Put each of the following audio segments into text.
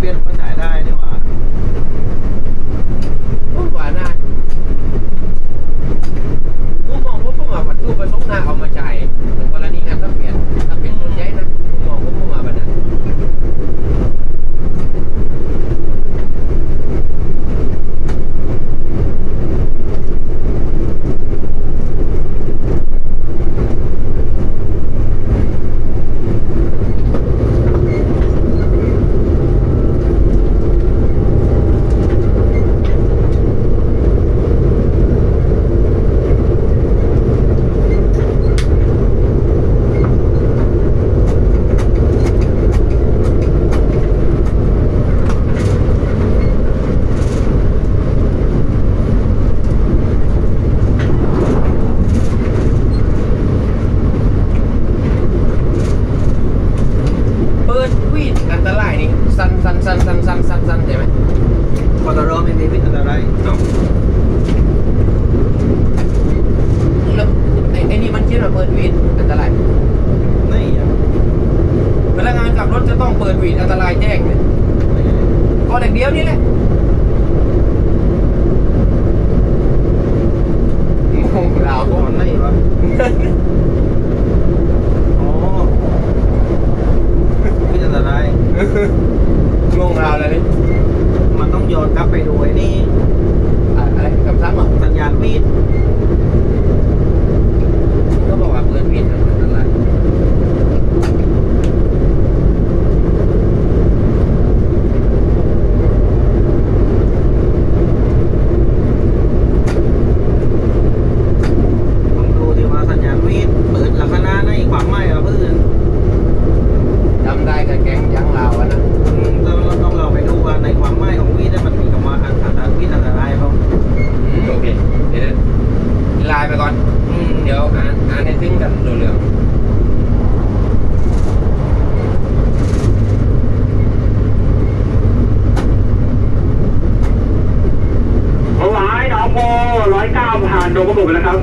первый. ผมหมดไปแล้วครับ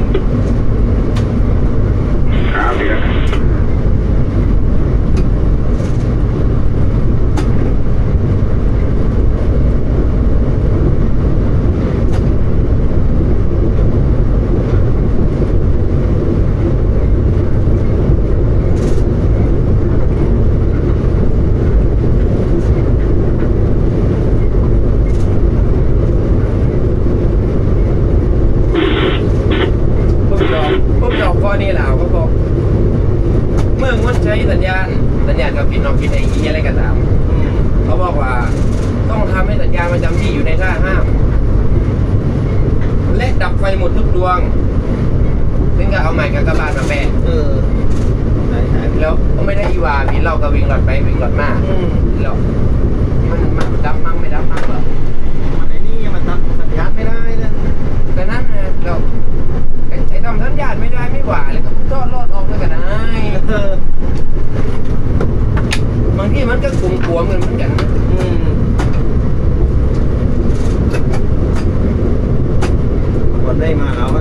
เราก็วิ่งหลอดไปวิ่งรถมาอืมแล้วมันมันดับมั้งไม่ดับมั้งหรอมันไอ้นี่มัดับสัญญาณไม่ได้เลยแต่นั้นนะเราไอ้ไอ้ทำสัญญาณไม่ได้ไม่หว่าแลยก็จอดรถออกเลยก็ได้บางทีมันก็ขุ่มขัวเหมือนเหนกันนะอืมวันได้มาแล้วก็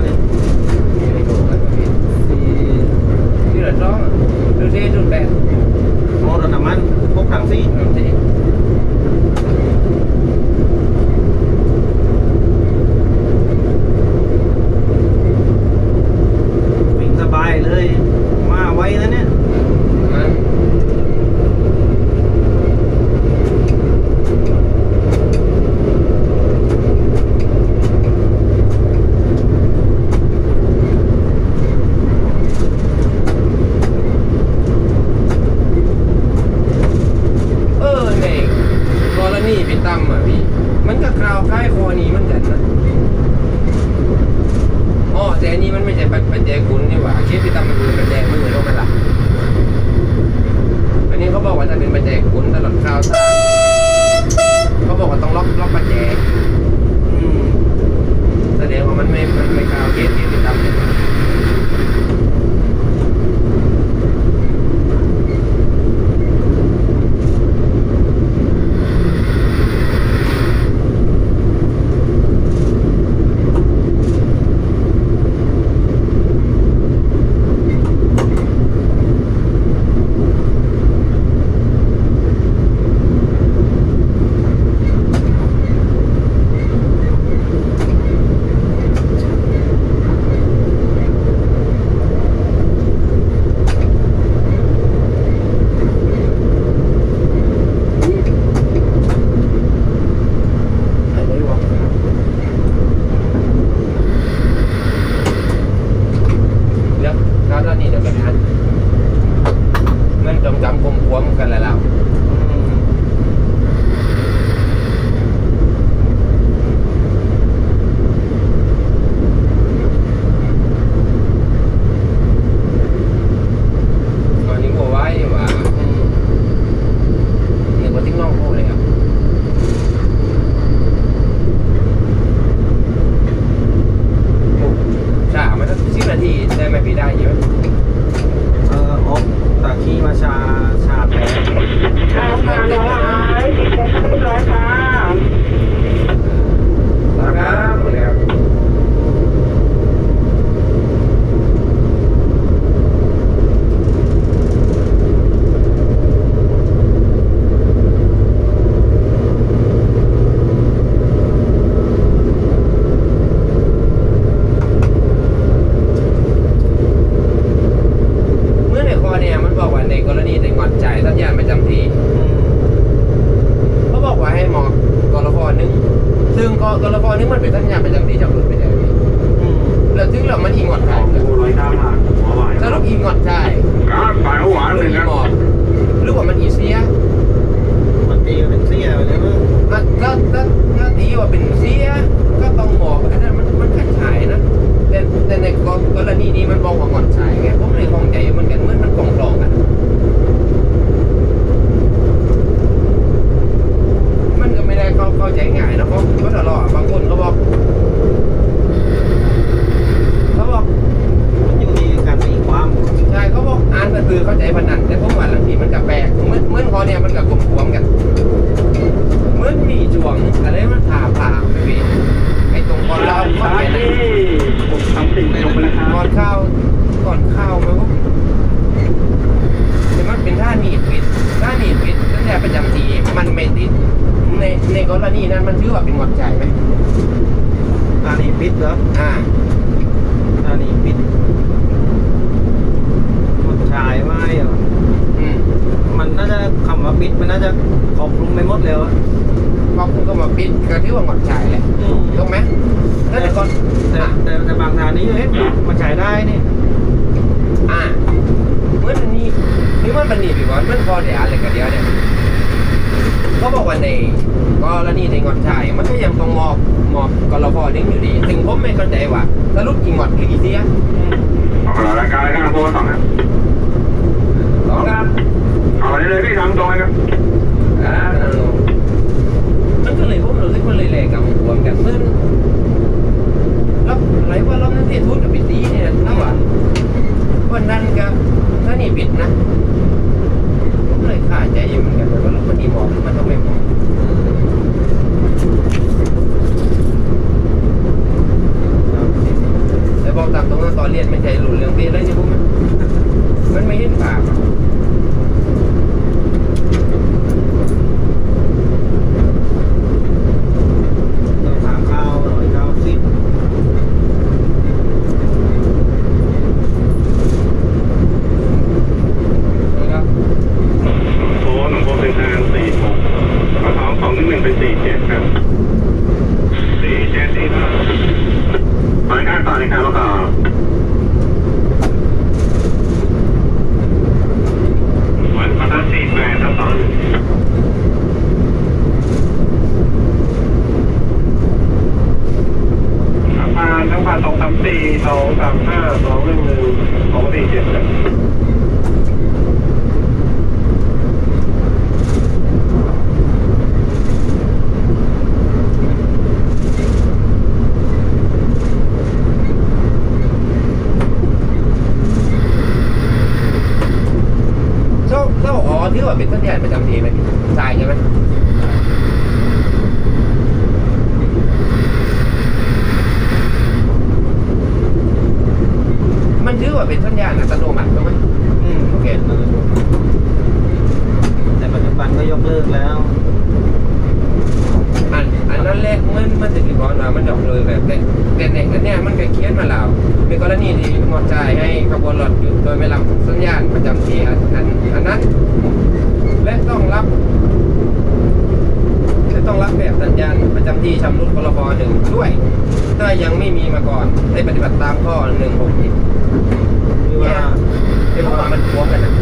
พี่ได้เยอะ เออออตะขี้มาชาชาแพ้ชาแพ้ร้อยร้อยค่ะครับ ปิดมันน่าจะขอบคุมไปหมดแล้วอะพอคุก็มาปิดก็ที่ว่าหมดใช้แหละถูกไหมแต่แต่ก่อนแต่แต่บางทางนี้เฮ้ยมันใช้ได้นี่อ่าเมื่อวันนี้นี่มันมันนี่พี่วันมันพอเดียอะไรกันเดียวเนี่ยเขาบอกว่าในก็ละนี่ในงอนชายมันก็ยังต้องมอกมอบกรฟอนิ่งอยู่ดี ถึงผมไม่เข้าใว่าสรุปอีงอนคืออีเสียรายการรายการโทรศัพท์ ตามตรงนั้นตอนเรียนไม่ใช่รู้เรื่องเปียเลยใช่ไหมมันไม่เห็นปากอะ เราถามข้าวร้อยเก้าสิบ นะครับ โพหนึ่งโพเป็นทางสี่หกเอาสองสองหนึ่งหนึ่งเป็นสี่เจ็ดครับสี่เจ็ดสี่ห้ารายการต่อเลยครับแล้วก็วันพันสี่แปดครับสอง ผ่านทั้งผ่านสองสามสี่สองสามห้าสองหนึ่งหนึ่งสองสี่เจ็ดครับ เจ้าเจ้าอ๋อที่ว่าเป็นสัญญาณประจำทีไหมพี่ทรายใช่ไหมมันถือว่าเป็นสัญญาณอัตโนมัติถูกไหม อืมโอเคแต่ปัจจุบัน ก็ยกเลิกแล้วอันอันนั้นแรกมันมันจะกี่บอลมามันดอกเลยแบบแต่แต่ในอันเนี้ยมันก็เขียนมาแล้วมีกรณีที่งดจ่ายให้ขบวนรถหยุดโดยไม่รับสัญญาณประจำทีอันอันอันนั้นและต้องรับและต้องรับแบบสัญญาณประจำที่ชำรุดพรบหนึ่งด้วย ถ้ายังไม่มีมาก่อนให้ปฏิบัติตามข้อหนึ่งหกหรือว่าเป็นเพราะว่ามันพวงกันนะ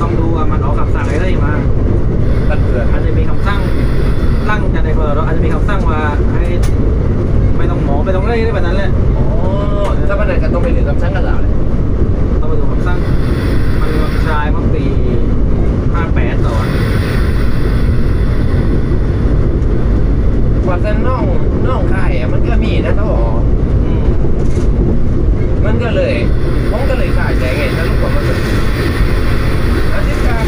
ต้องดูว่ามันออกคำสั่งอะไรมา ตัดเผื่อ อาจจะมีคำสั่งลั่งจากในเพอเราอาจจะมีคำสั่งว่าให้ไม่ต้องหมอ ไม่ต้องอะไรแบบนั้นแหละอ๋อถ้าปัญหาก็ต้องไปเหลือคำสั่งกันแล้วเลยต้องไปดูคำสั่งมันมีคำชายเมื่อปีห้าแปดตอนกว่าจะน่องน่องค่ายอะมันก็มีนะท่ออืม มันก็เลยผมก็เลยขาดใจไงถ้าลูกผมมันเป็นอาทิตย์การ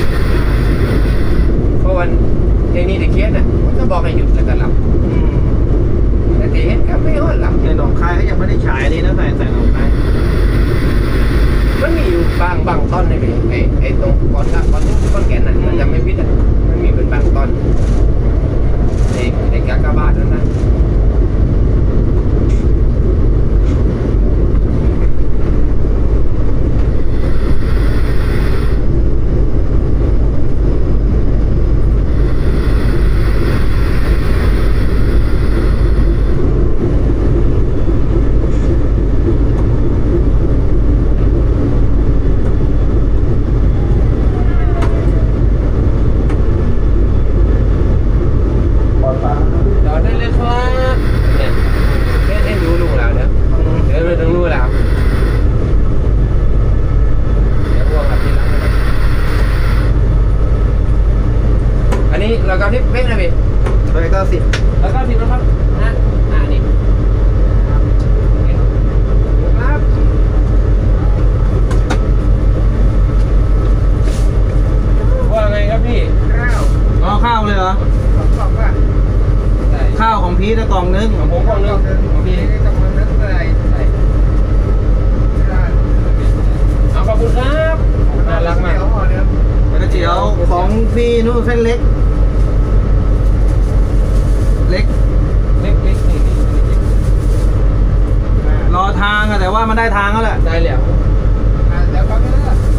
เพราะวันในนี้เด็กเคียนน่ะมันก็บอกให้หยุดแล้วก็หลับ อืม แต่ที่เห็นก็ไม่ฮอดหลับ ในหนองคายเขายังไม่ได้ฉายดีนะใส่ใส่หนองคาย มันมีอยู่บางบางต้นในพี่ไอ้ไอ้ตรงก้อนละก้อนนู้นก้อนแก่นน่ะมันจะไม่พิษอะมันมีเป็นบางต้นไอ้ไอ้กากบาทนั่นนะจอดได้เลยครับเนี่ยเล่นเล่นดูลุงแล้วเนี่ย เดี๋ยวเราต้องรู้แล้วเดี๋ยวพวกครับที่ร้านนะครับอันนี้เราก็ที่เป๊ะนะพี่ ร้อยเก้าสิบ แล้วก็สิบนะครับนะอ่านี่ครับว่าไงครับพี่ข้าว อ๋อข้าว เลยเหรอสองกล่องป่ะใช่ข้าวของพีทกล่องนึงของผมกล่องนึงของพี่กล่องนึงใส่ใส่เอาขอบคุณครับน่ารักมากแล้วก็เจียวของพี่นู่นเส้นเล็ก เล็กเล็กเล็กนี่นี่นี่รอทางอะแต่ว่ามันได้ทางแล้วแหละได้แล้ว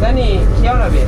แล้วนี่เคี้ยวอะไรเบีย